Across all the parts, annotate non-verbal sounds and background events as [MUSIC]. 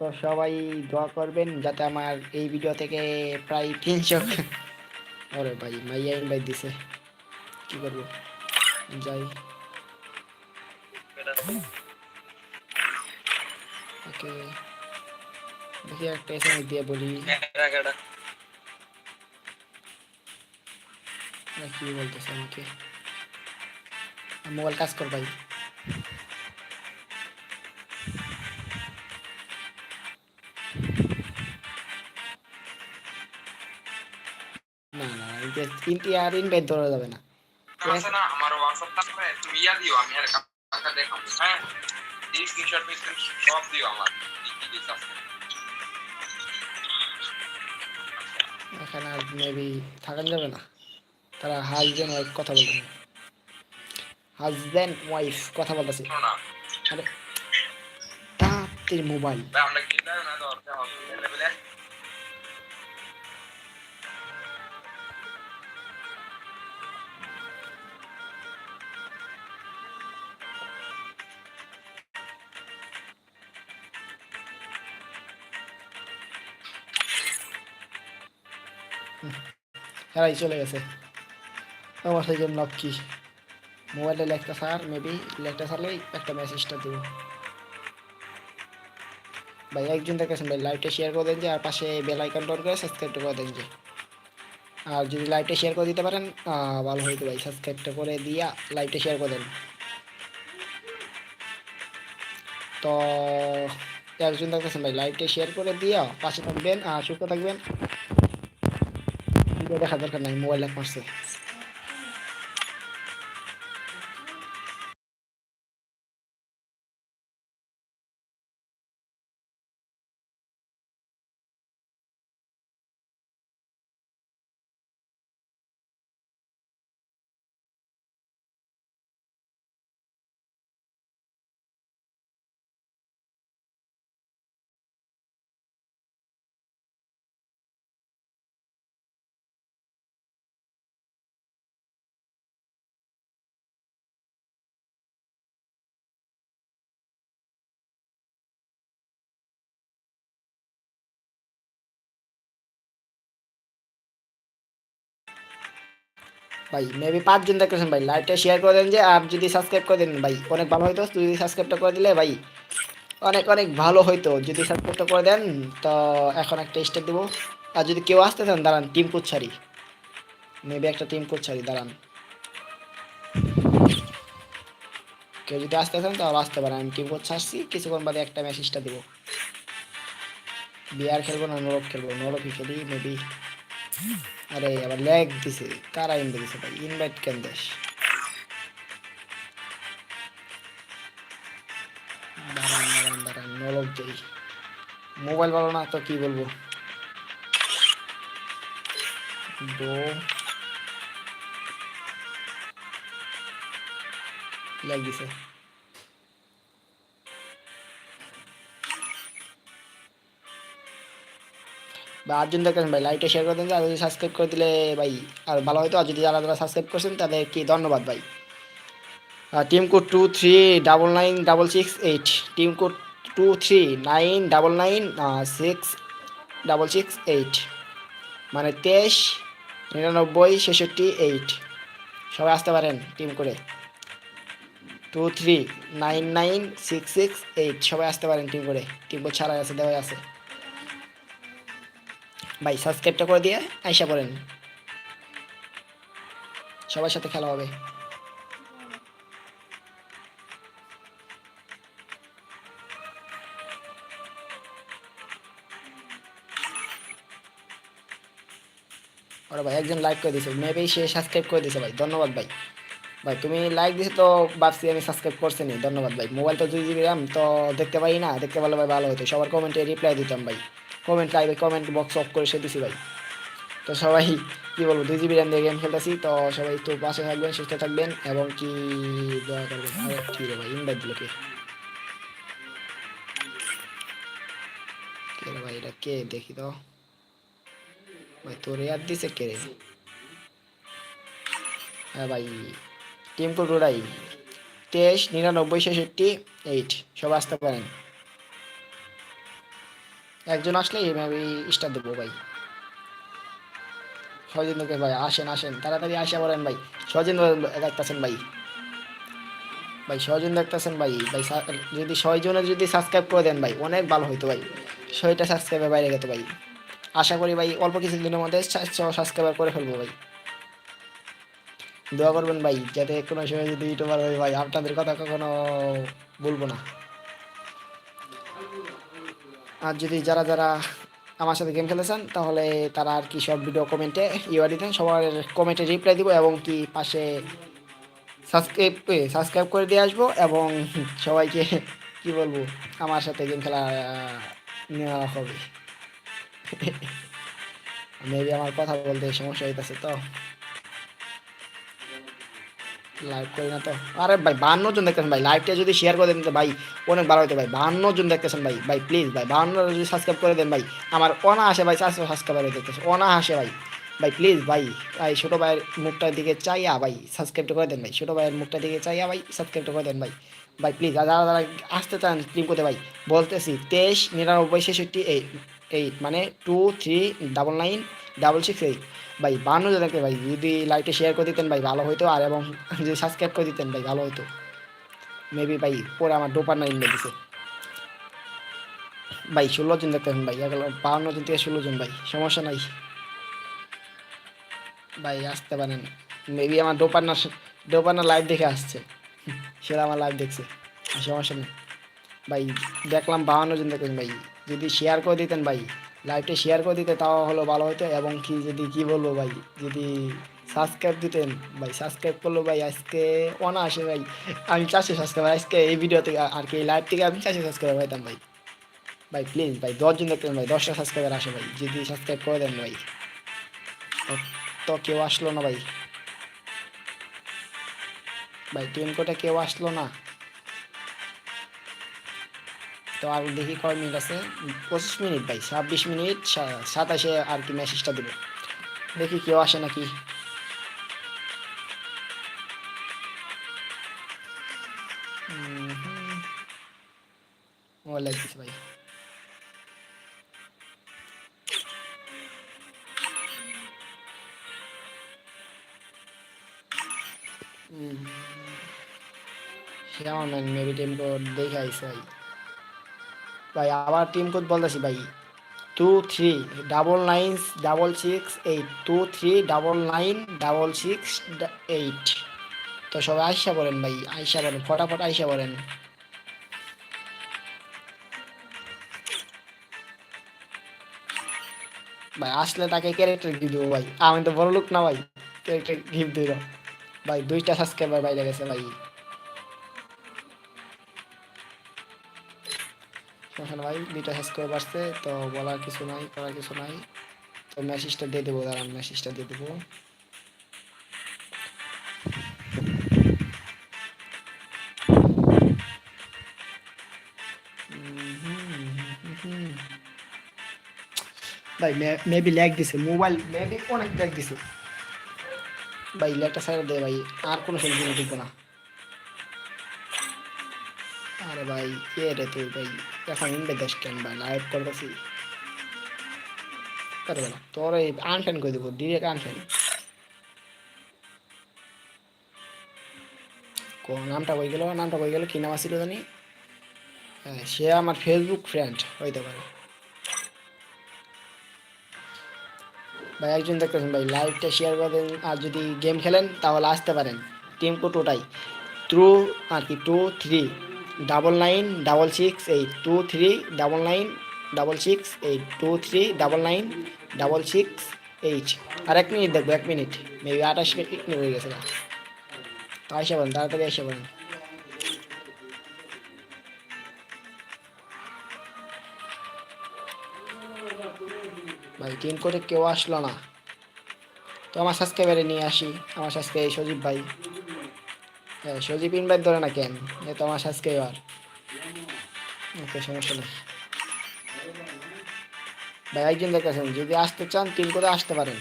তো সবাই দোয়া করবেন যাতে আমার এই ভিডিও থেকে প্রায় তিনশো ওরে ভাই মাইয়া ইনভাইট দিছে। কি করব? যাই। ওকে। দেখি একটা এসএমএস দিয়ে বলি। কি বলতেছে আমাকে? মোবাইল কাজ কর ভাই। আর ইনভাইট ধরা যাবে না। আছে না আমার হোয়াটসঅ্যাপ থাকবে তুমি ইয়া দিও আমি আর কাকা দেখাবো হ্যাঁ? এই স্ক্রিনশট সব দিও আমার এখানে আর মেবি থাকান যাবে না। তারা হাজব্যান্ড ওয়াইফ কথা বলতেছে হাজব্যান্ড ওয়াইফ কথা বলতেছে। আরে মোবাইল আমরা কি না না দরকার হবে। হেরাই চলে গেছে। আমার সেই জন্য কি মোবাইলে লেখটা সার মেবি লেখটা সারলেই একটা মেসেজটা দেবো। ভাই, একজন দেখেছেন ভাই লাইভটা শেয়ার করে দেন যে, আর পাশে বেল আইকন অন করে সাবস্ক্রাইব করে দেন যে। আর যদি লাইভটা শেয়ার করে দিতে পারেন ভালো হইতো ভাই সাবস্ক্রাইবটা করে দিয়া লাইভটা শেয়ার করে দেন। তো, একজন দেখেছেন ভাই লাইভটা শেয়ার করে দিয়া পাশে থাকবেন, আর সুস্থ থাকবেন। ভিডিও দেখা দরকার নাই মোবাইল এক মারছে ভাই মেবি পাঁচজন দেখতেছেন ভাই লাইভটা শেয়ার করে দেন যে, আর যদি সাবস্ক্রাইব করে দেন, ভাই, অনেক ভালো হইতো। যদি সাবস্ক্রাইবটা করে দিলে ভাই, অনেক অনেক ভালো হইতো। যদি সাবস্ক্রাইবটা করে দেন, তো এখন একটা স্টেপ দেবো। আর যদি কেউ আসতে চান, দাঁড়ান টিম কোচ ছাড়ি মেবি একটা টিম কোচ ছাড়ি দাঁড়ান। কেউ যদি আসতে চান, তাহলে আসতে পারেন। আমি টিম কোচ ছাড়ছি কিছুক্ষণ বাদে একটা মেসেজটা দেবো। বিয়ার খেলব না নরক খেলব? নরকই খেলি মেবি আরে, আবার ল্যাগ দিছে। কারা ইনভাইট দিছে ভাই? ইনভাইট কেন দেশ? মোবাইল ভালো না, তো কি বলব? দো। ল্যাগ দিছে। বা আটজন দেখেন ভাই লাইভটা শেয়ার করে দেন, আর যদি সাবস্ক্রাইব করে দিলে ভাই আর ভালো হতো আর যদি যারা যারা সাবস্ক্রাইব করছেন তাদের কি ধন্যবাদ ভাই। Team code two three double nine double six eight team code two three nine double nine six double six eight মানে তেইশ, নিরানব্বই, ছেষট্টি এইট সবাই আসতে পারেন টিম করে two three nine nine six six eight সবাই আসতে পারেন টিম করে টিম কোড ছাড়া আছে, দেওয়াই আছে। ভাই সাবস্ক্রাইবটা করে দিয়ে আইসা পড়েন। সবার সাথে খেলা হবে। ওরা ভাই, একজন লাইক করে দিয়েছে মেবি সে সাবস্ক্রাইব করে দিছে ভাই। ধন্যবাদ ভাই। ভাই, তুমি লাইক দিছে তো ভাবছি আমি সাবস্ক্রাইব করছি নি। ধন্যবাদ ভাই। মোবাইল তো দুই জিবি র্যাম তো দেখতে পাই না। দেখতে পারলে ভাই ভালো হতো। সবার কমেন্টে রিপ্লাই দিতাম ভাই। কমেন্ট লাইভে কমেন্ট বক্স অফ করে সে ভাই। তো সবাই, কি বলব, দুই জিবি র্যাম দিয়ে গেম খেলতেছি, তো সবাই একটু পাশে থাকবেন, সুস্থ থাকবেন, এবং কি দোয়া করবেন? আরে, কি রে ভাই ইনভাইট দিল কে? ভাই, এটা কে? দেখি তো। ভাই, তোর ইয়াদ দিছে কে রে? হ্যাঁ ভাই টিম কোড ওরাই তেইশ, নিরানব্বই, ছেষট্টি এইট সব আসতে পারেন। একজন আসলে আমি স্টার দেবো ভাই। সজেন্দ্রকে ভাই, আসেন আসেন, তাড়াতাড়ি আসে বলেন ভাই। সজেন্দ্র দেখতেছেন ভাই। ভাই, সজেন্দ্র দেখতেছেন ভাই। ভাই যদি ছয়জনের যদি সাবস্ক্রাইব করে দেন ভাই, অনেক ভালো হইতো ভাই। ছয়টা সাবস্ক্রাইবার বাইরে গেতো ভাই। আশা করি ভাই, অল্প কিছু দিনের মধ্যে সাবস্ক্রাইবার করে ফেলব ভাই। দোয়া করবেন ভাই, যাতে কোনো সময় যদি ইউটিউবার হয় ভাই, আপনাদের কথা কখনো বলব না। আর যদি যারা যারা আমার সাথে গেম খেলেছেন, তাহলে তারা আর কি সব ভিডিও কমেন্টে ইউআর দিতেন। সবার কমেন্টে রিপ্লাই দিব এবং কি পাশে সাবস্ক্রাইব সাবস্ক্রাইব করে দিয়ে আসব এবং সবাইকে কি বলব, আমার সাথে গেম খেলা নেওয়া হবে। [LAUGHS] মেবি আমার কথা বলতে সমস্যা হইতেছে তো। লাইভ করি না তো। আরে ভাই বান্ন জন দেখতেছেন ভাই লাইভটা যদি শেয়ার করে দেন তো ভাই, অনেক ভালো হতো ভাই। বান্ন জন দেখতেছেন ভাই ভাই প্লিজ ভাই বান্ন যদি সাবস্ক্রাইব করে দেন ভাই, আমার অনা আসে ভাই চারশো সাবস্ক্রাইবার দেখতেছে অনা আসে ভাই। ভাই প্লিজ ভাই ভাই, ছোটো ভাইয়ের মুখটার দিকে চাইয়া ভাই সাবস্ক্রাইবটা করে দেন ভাই, ছোটো ভাইয়ের মুখটার দিকে চাইয়া ভাই সাবস্ক্রাইবটা করে দেন ভাই। ভাই প্লিজ যারা যারা আসতে চান স্ট্রিম করতে ভাই, বলতেছি তেইশ, নিরানব্বই, ছেষট্টি এইট এইট মানে two three double nine double six eight ভাই বান্ন জনকে ভাই, যদি লাইভটা শেয়ার করে দিতেন ভাই, ভালো হতো আর এবং যদি সাবস্ক্রাইব করে দিতেন ভাই, ভালো হতো মেবি ভাই, পরে আমার ডোপার নাইন দিছে ভাই, ষোলো জন দেখতেন ভাই বাউন্ন জন থেকে ষোলো জন ভাই, সমস্যা নাই। ভাই, আসতে পারেন। মেবি আমার ডোপান্নার ডোপান্নার লাইভ দেখে আসছে। সেটা আমার লাইভ দেখছে। সমস্যা নেই। ভাই, দেখলাম বাউন্ন জন দেখেন ভাই, যদি শেয়ার করে দিতেন ভাই লাইভটা শেয়ার করে দিতে, তাও হলো ভালো হতো এবং কি যদি, কি বলব ভাই, যদি সাবস্ক্রাইব দিতেন, ভাই সাবস্ক্রাইব করল ভাই, আজকে অনা আসে ভাই, আমি চারশো সাবস্ক্রাইবার আজকে এই ভিডিও থেকে আর কি, এই লাইভ থেকে আমি চারশো সাবস্ক্রাইব পাইতাম ভাই। ভাই প্লিজ ভাই, দশজন দেখতেন ভাই, দশটা সাবস্ক্রাইবার আসে ভাই, যদি সাবস্ক্রাইব করে দেন ভাই। তো কেউ আসলো না ভাই। ভাই টিম কোটে কেউ আসলো না। তো আর দেখি কয় মিনিট আছে? পঁচিশ মিনিট ভাই, ছাব্বিশ মিনিট সাতাশে আর কি মেসেজটা দেবে। দেখি কেউ আসে নাকি? ভাই। হুম। আমার মেবি টিম কোড দেখে আইসে ভাই। ভাই, আবার টিম কোড বলতেছি ভাই। Two three double nine double six eight two three double nine double six eight তো সবাই আইসা বলেন ভাই, আইসা বলেন ফটাফট আইসা বলেন ভাই, আসলে তাকে ক্যারেক্টার গিফট দেবো ভাই। আমি তো বড় লোক না ভাই ক্যারেক্টার গিফট দিব। ভাই, দুইটা সাবস্ক্রাইবার বাইরে গেছে ভাই। সমস্যা না ভাই দুইটা সাবস্ক্রাইব আসছে তো বলার কিছু নাই, করার কিছু নাই। তো মেসেজটা দিয়ে দেবো, দাঁড়ান মেসেজটা দিয়ে দেবো। ভাই মেবি ল্যাগ দিছে মোবাইল মেবি অনেক ল্যাগ দিছে। ভাই ল্যাগটা সাইড দে ভাই, আর কোনো সেলফি দিব না। আরে ভাই, কে রে তুই ভাই? এখন দেশ কেন ভাই লাইভ করতেছি আরে ভাই তোর এই আনফ্যান করে দেবো ডিরেক্ট আনফ্যান নামটা বই গেল নামটা বই গেল কি নাম আসছিল জানি সে আমার ফেসবুক ফ্রেন্ড হইতে পারে ভাই একজন দেখতেছেন ভাই লাইভটা শেয়ার করে দেন আর যদি গেম খেলেন তাহলে আসতে পারেন টিম কোড ওটাই টু আর কি two three double nine double six eight two three double nine double six eight two three double nine double six eight আর এক মিনিট দেখব, এক মিনিট। মেবি আঠাশ মিনিট হয়ে গেছে না তো আসে বলেন, তাড়াতাড়ি এসে বলেন। ভাই টিম করে কেউ আসলো না। তো আমার সাবস্ক্রাইবারে নিয়ে আসি, আমার সাবস্ক্রাইব সজীব ভাই। সজীব ইনভাইট ধরে না কেন? এ তো আমার সাবস্ক্রাইবার ওকে, সমস্যা নেই। ভাই, একজন দেখেছেন যদি আসতে চান তিন করে আসতে পারেন।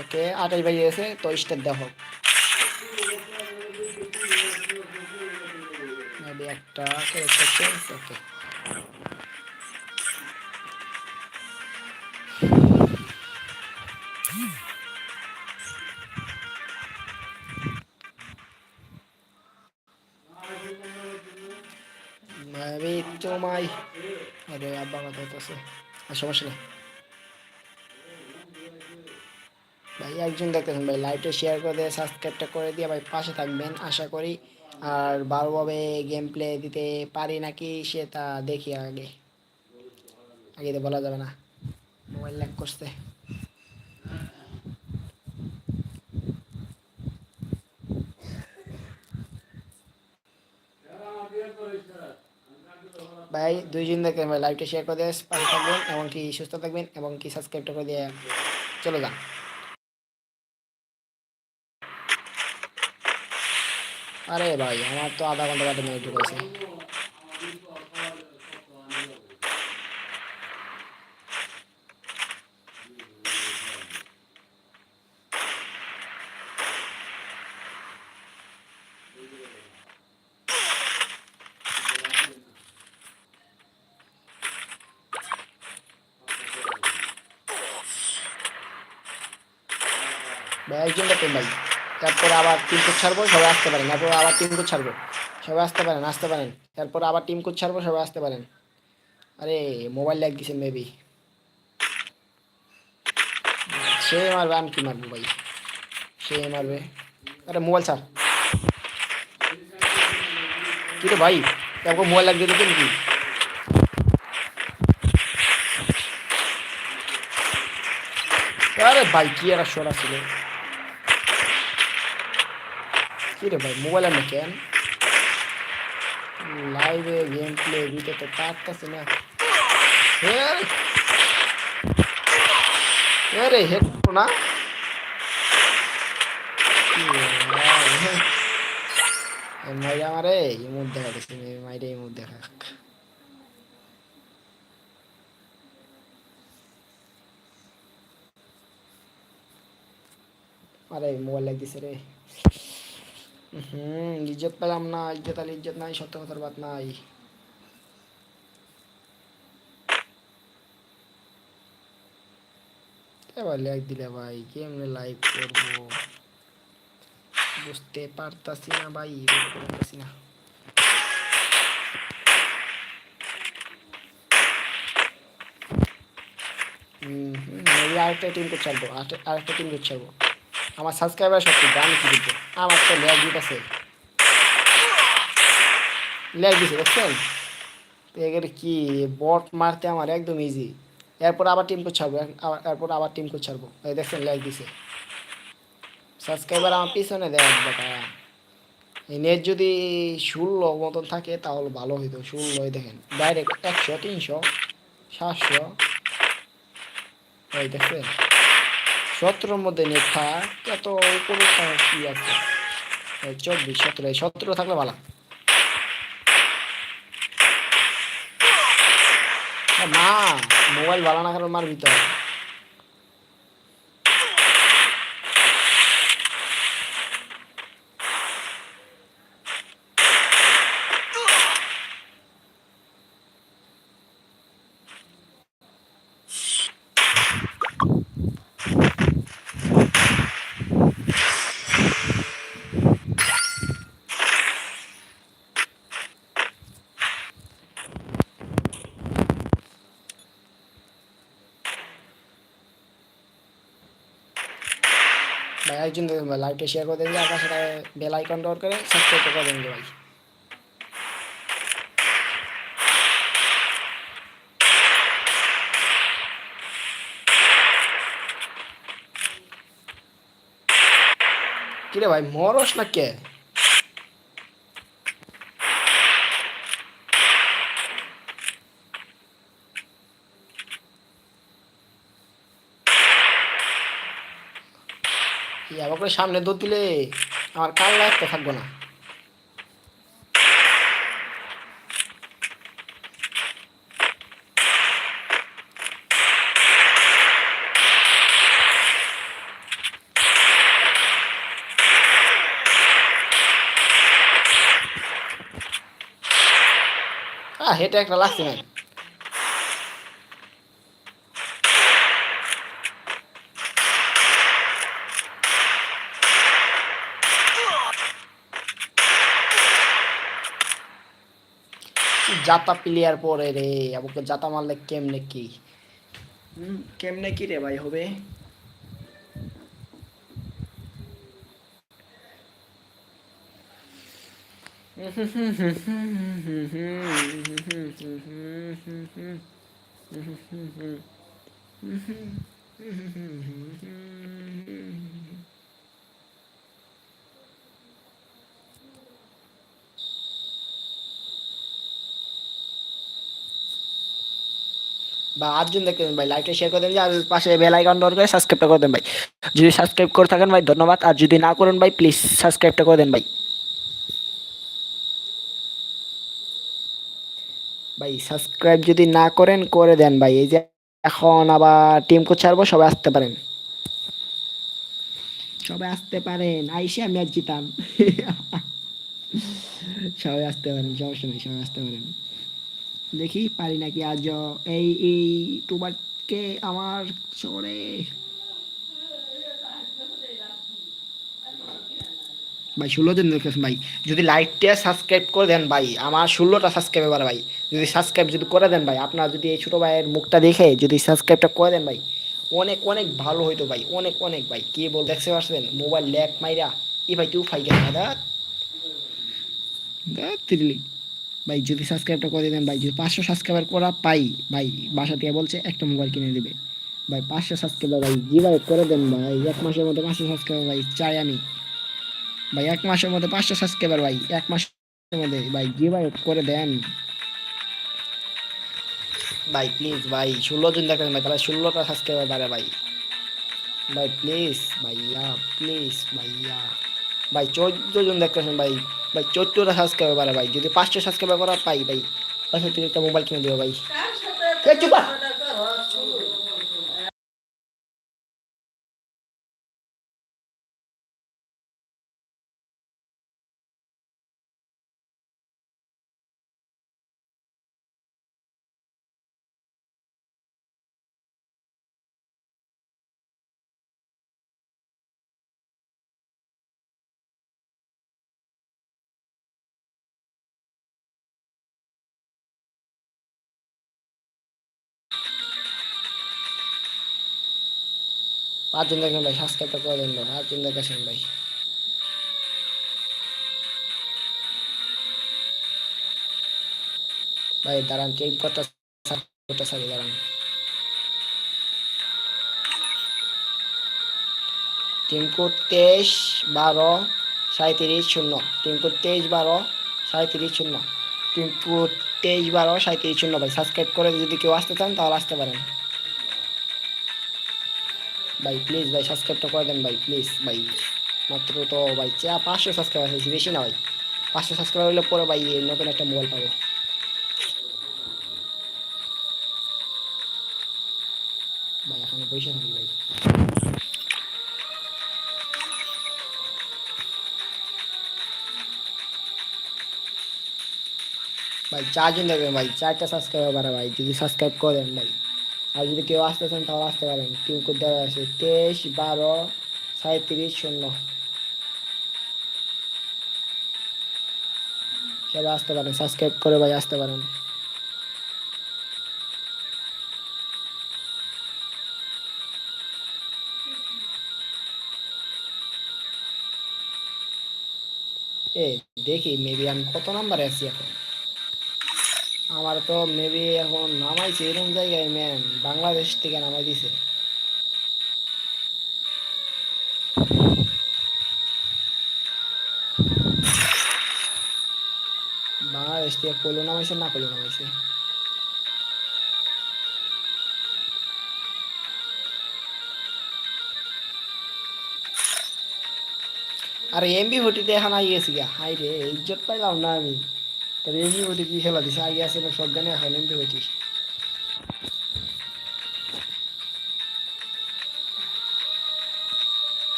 ওকে, আঠাশ বাজে গেছে তো স্টার দেখো Maybe একটা ওকে আর সমস্যা নেই। ভাই, একজন দেখতেছেন, ভাই লাইভটা শেয়ার করে দিয়ে সাবস্ক্রাইবটা করে দিয়ে, ভাই, পাশে থাকবেন, আশা করি। আর ভালোভাবে গেম প্লে দিতে পারি নাকি সে তা দেখি আগে। আগে তো বলা যাবে না। মোবাইল ল্যাক করছে। ভাই, দুইজন দেখে ভাই লাইভটা শেয়ার করে দিয়ে পাশে থাকবেন এবং কি সুস্থ থাকবেন এবং কি সাবস্ক্রাইবটা করে দিয়ে চলে যান। আরে ভাই, আমার তো আধা ঘণ্টা বাদে মিনিট ঢুকেছে। ভাই একজন ভাই। তারপরে আবার টিম কোচ ছাড়বো, সবাই আসতে পারেন। তারপর আবার টিম কোচ ছাড়বো। সবাই আসতে পারেন আসতে পারেন। তারপর আবার টিম কোচ ছাড়বো, সবাই আসতে পারেন। আরে মোবাইল ল্যাগ দিছে মেবি সে মারবে, আমি কি মারবো ভাই? সে মারবে। আরে মোবাইল ছাড়। কি রে ভাই? মোবাইল লাগ দিয়ে দেখেন কি? আরে ভাই, কি আর সরা ছিল? কি রে ভাই মোবাইল আমি কেন লাইভে গেম প্লে দিতে তো পারতাছি না আরে হেড না মাইরে আমারে ইমোট দেখা দিচ্ছে মাইরে ইমোট দেখা আরে মোবাইল লাগ দিছে রে হুম, ইজ্জত পেলাম না, ইজ্জত আলী ইজ্জত নাই, সত্য কথার বাদ নাই। এবার লাইক দিলে ভাই, কেমনে লাইক করব? বুঝতে পারতাছি না ভাই পারতাছি না। আরেকটা টিম কোচ ছাড়বো, আরেকটা- টিম ছাড়বো। আমার সাবস্ক্রাইবার সব আমি কি দিতে আমার তো ল্যাগ দিতেছে ল্যাগ দিছে দেখছেন তো এগুলো কি? বট মারতে আমার একদম ইজি এরপর আবার টিম কোচ ছাড়বো এরপর আবার টিম কোচ ছাড়বো। এই দেখছেন ল্যাগ দিছে। সাবস্ক্রাইবার আমার পিছনে দেয় বেটা এই নেট যদি ষোলো মতন থাকে, তাহলে ভালো হইতো। ষোলোই দেখেন। ডাইরেক্ট একশো, তিনশো, সাতশো। এই দেখছেন? সতেরোর মধ্যে নেখা এত উপরে কি আছে? চব্বিশ, সতেরো সতেরো থাকলে ভালো। মা, মোবাইল ভালো না কারণ মার ভিতর? একজন লাইভটা শেয়ার করে যে আপনার সেটা বেল আইকন ডর করে সাবস্ক্রাইব করে দেবেন ভাই। কিরে ভাই, মরস না কে আবার করে সামনে দৌড় দিলে আমার কাল লাগতে থাকব না। হেঁটে একটা লাগছে না। জাতা প্লেয়ার পরে রে আমাকে জাতা মারলে কেমনে কি? হুম, কেমনে কি রে ভাই হবে? [LAUGHS] বা আটজন দেখতেন ভাই। লাইকটা শেয়ার করে দেন আর পাশে বেল আইকন দর করে সাবস্ক্রাইবটা করে দেন ভাই। যদি সাবস্ক্রাইব করে থাকেন ভাই, ধন্যবাদ। আর যদি না করেন ভাই প্লিজ সাবস্ক্রাইবটা করে দেন ভাই। ভাই সাবস্ক্রাইব যদি না করেন, করে দেন ভাই। এই যে এখন আবার টিম কোচ ছাড়বো, সবাই আসতে পারেন। সবাই আসতে পারেন। আইসে আর জিতাম। [LAUGHS] সবাই আসতে পারেন, সমস্যা নেই, সবাই আসতে পারেন। দেখি পারি নাকি? আজ এই এই টুবারকে আমার শহরে ভাই ষোলো জন দেখতেছেন ভাই। যদি লাইকটা সাবস্ক্রাইব করে দেন ভাই আমার ষোলোটা সাবস্ক্রাইব এবার ভাই। যদি সাবস্ক্রাইব যদি করে দেন ভাই আপনার যদি এই ছোটো ভাইয়ের মুখটা দেখে যদি সাবস্ক্রাইবটা করে দেন ভাই অনেক অনেক ভালো হইতো ভাই অনেক অনেক ভাই। কে বল দেখতে পারছেন মোবাইল ল্যাক মাইরা। ই ভাই তুই ফাই গেল দাদা তিরলি ভাই, যদি সাবস্ক্রাইবটা করে দেন ভাই, যদি পাঁচশো সাবস্ক্রাইবার করা পাই, ভাই, বাসা থেকে বলছে একটা মোবাইল কিনে দিবে। ভাই, পাঁচশো সাবস্ক্রাইবার ভাই জি ভাই করে দেন ভাই, এক মাসের মধ্যে পাঁচশো সাবস্ক্রাইবার ভাই, চাই আমি। ভাই, এক মাসের মধ্যে পাঁচশো সাবস্ক্রাইবার ভাই, এক মাসের মধ্যে, ভাই জি ভাই করে দেন। ভাই প্লিজ ভাই, ষোলো জন দেখেন ভাই, তাহলে ষোলোটা সাবস্ক্রাইবার বাড়ে ভাই। ভাই প্লিজ ভাইয়া প্লিজ ভাইয়া। ভাই চোদ্দ জন দেখতেছেন ভাই। ভাই চোদ্দটা সাবস্ক্রাইবার বাড়ে ভাই। যদি পাঁচটা সাবস্ক্রাইবার করা পাই ভাই। পাঁচশো থেকে একটা মোবাইল কিনে দেবো ভাই। চুপা চুপ! পাঁচজন দেখেন ভাই, সাবস্ক্রাইবটা করে দেন ভাই পাঁচজন দেখেছেন ভাই। ভাই, দাঁড়ান করতে সারি দাঁড়ান। টিম তেইশ বারো সাঁত্রিশ শূন্য। টিম তেইশ বারো সাঁত্রিশ শূন্য। টিম তেইশ বারো সাঁত্রিশ শূন্য ভাই, সাবস্ক্রাইব করে যদি কেউ আসতে চান তাহলে আসতে পারেন। ভাই প্লিজ ভাই সাবস্ক্রাইবটা করে দেন ভাই প্লিজ ভাই। মাত্র তো ভাই, চা পাঁচশো সাবস্ক্রাইবার হয়েছে বেশি না ভাই। পাঁচশো সাবস্ক্রাইবার হলে পরে ভাই নতুন একটা মোবাইল পাবো। ভাই, এখানে পয়সা থাকি ভাই। ভাই চারজন দেখবেন ভাই, চারটা সাবস্ক্রাইবার ভাই, যদি সাবস্ক্রাইব করেন ভাই। আর যদি কেউ আসতে চান, তাহলে আসতে পারেন। টিম কোড দেওয়া আছে তেইশ বারো সাঁত্রিশ শূন্য। সবাই আসতে পারেন, সাবস্ক্রাইব করে ভাই আসতে পারেন। এ, দেখি মেবি আমি কত নাম্বারে আছি এখন? আমার তো মেবি এখন নামাইছে এরকম জায়গায় ম্যান বাংলাদেশ থেকে নামাই দিছে। বাংলাদেশ থেকে কলো নামাইছে, না কলো নামাইছে। আরে এমবি ভটিতে এখন আই গেছি হাই রে ইজ্জত পাইলাম না আমি। এমবি ভটি কি খেলা দিছে? আগে আছে সব গানে এখন ভটি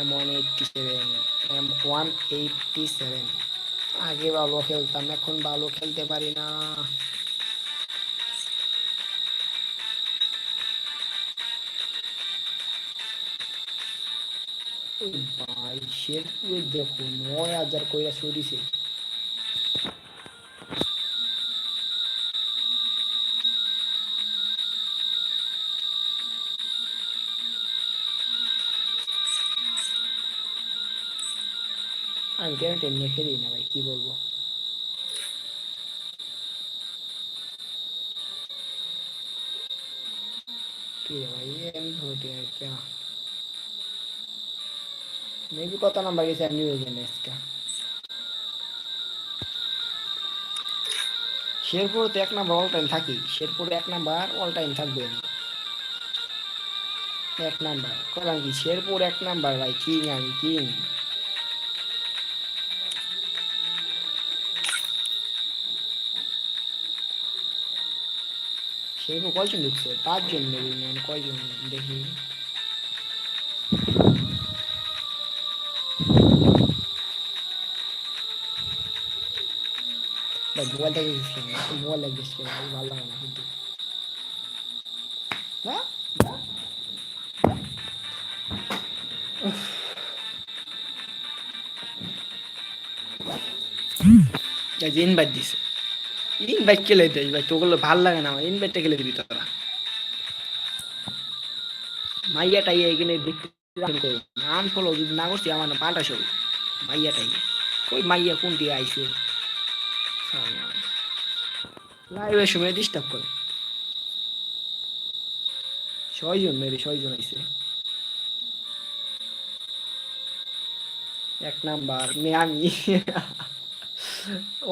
M one eighty seven M one eighty seven আগে ভালো খেলতাম, এখন ভালো খেলতে পারি না। ও ভাই শেরপুরে দেখো নয় হাজার কইরা সরিছে আমি কেন টেনে খেলি না ভাই কি বলব কি রে ভাই এম ঘটে क्या মেবি কত নাম্বার গেছে আমি জানি আজকে। শেরপুর তো এক নাম্বার অল টাইম থাকি। শেরপুর এক নাম্বার অল টাইম থাকবে। এক নাম্বার। কলাম কি? শেরপুর এক নাম্বার, ভাই, কিং আমি, কিং। শেরপুর কয়জন ঢুকছে? পাঁচজন নেবি মানে কয়জন দেখি। ভাই মোবাইলটা গেছিস মোবাইল লাগিয়েছিস ভাই ভালো লাগে না কিন্তু না ইনভাইট দিছে ইনভাইট কেলে দিস ভাই তোগুলো ভালো লাগে না আমার ইনভাইটটা কেলে দিবি তোরা মাইয়া টাইয়া এখানে দেখতে নাম ফলো যদি না করছি আমার না পাল্টা সব মাইয়া টাইয়া কই মাইয়া কোনটি আইছে লাইভের সময় ডিস্টার্ব করে। ছয়জন, মেরে ছয়জন আইছে। এক নাম্বার মেয়ে আমি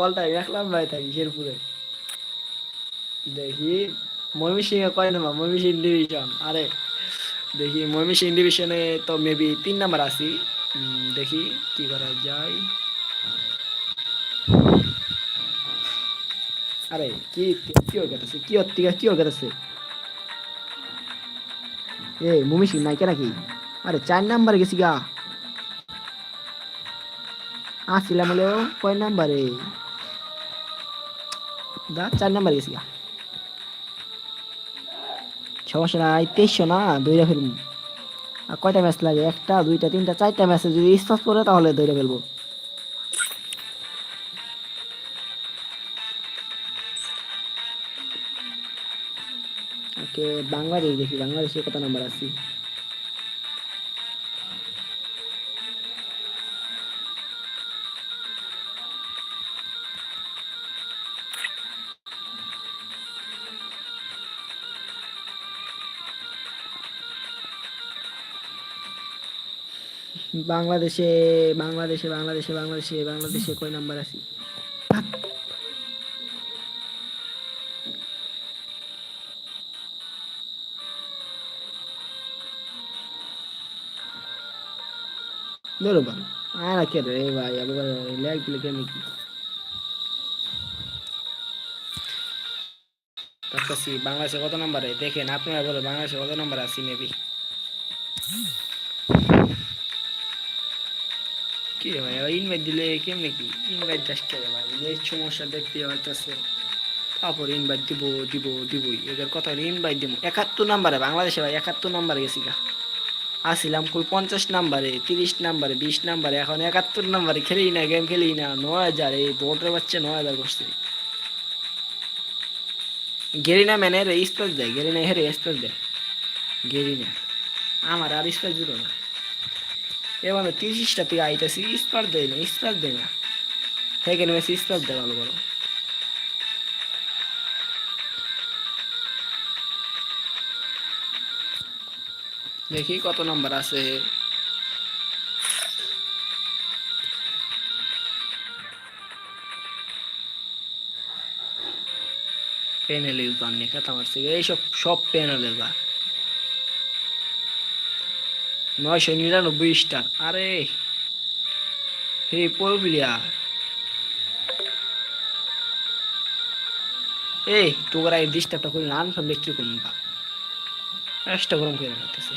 অল টাইম এক নাম্বার থাকি শেরপুরে। দেখি ময়মনসিং এ কয় নাম্বার? ময়মনসিং ডিভিশন আরে, দেখি ময়মনসিং ডিভিশনে তো মেবি তিন নাম্বার আছি। দেখি কি করা যায়। আরে, কি কি হয়ে গেছে কি হচ্ছে কি হয়ে গেছে এ মুমি সিং নাই নাকি? আরে, চার নাম্বার গেছি গা। আসছিলাম হলো কয় নাম্বারে? দা, চার নাম্বার গেছি গা। সমস্যা নাই, তেইশশো না, দইরা ফেলব। আর কয়টা ম্যাচ লাগে? একটা, দুইটা, তিনটা, চারটা ম্যাচে যদি স্টার্ট করে তাহলে দইরা ফেলব। বাংলাদেশ দেখি বাংলাদেশে কত নাম্বার আছে? বাংলাদেশে বাংলাদেশে বাংলাদেশে বাংলাদেশে বাংলাদেশে কয় নাম্বার আছে? Doruban. Ara que re, vai. Agora ele é aquele que é aqui. তারপর বাংলাদেশে কত নম্বরে দেখেন আপনারা বলে বাংলাদেশে কত নম্বর আছি মেবি কি রে ভাই ইনভাইট দিলে কেমনে কি ইনভাইট জাস্ট করে ভাই নেট সমস্যা দেখতে পাইতেছে তারপর ইনভাইট দিব দিব দিবই এদের কথা ইনভাইট দিব একাত্তর নাম্বারে বাংলাদেশে ভাই একাত্তর নাম্বার গেছি গা আসিলাম কই পঞ্চাশ নাম্বারে, তিরিশ নাম্বারে, বিশ নাম্বারে, এখন একাত্তর নাম্বারে খেলি না গেম খেলি না, নয় হাজার, এই দৌড়ের বাচ্চা নয় হাজার করছে। গেরিনা ম্যানে রে স্পেস দেয়, গেরিনা হেরে স্পেস দেয়। গেরিনা, আমার আর স্পেস দিল না। এবার তিরিশটা থেকে আইতাছি স্পার দেয় না স্পার দেয় না। সেখানে মেসি স্পার দেয় ভালো ভালো। দেখি কত নাম্বার আছে। পেনেল ইউজ বানিয়ে খেতে মারছে এইসব, সব পেনেলের গা নয়শো নিরানব্বই স্টার আরে, হে প্রো এই, তোরা এই ডিস্টার্বটা করলে আনফাম বিক্রি করুন বা এক্সট্রা গরম করে রাখতেছে।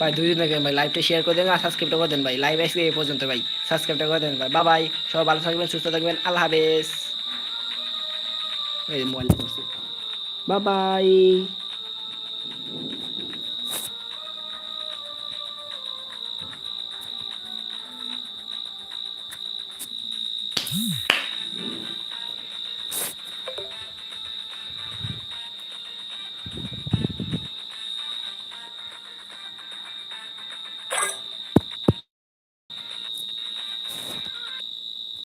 ভাই, দুই দিন দেখেন ভাই লাইভটা শেয়ার করে দেন আর সাবস্ক্রাইবটা করে দেন ভাই। লাইভ আজকে এই পর্যন্ত ভাই। সাবস্ক্রাইবটা করে দেন ভাই। বাবাই সবাই ভালো থাকবেন, সুস্থ থাকবেন। আল্লাহ হাফেজ। এই মোবাইল বাবাই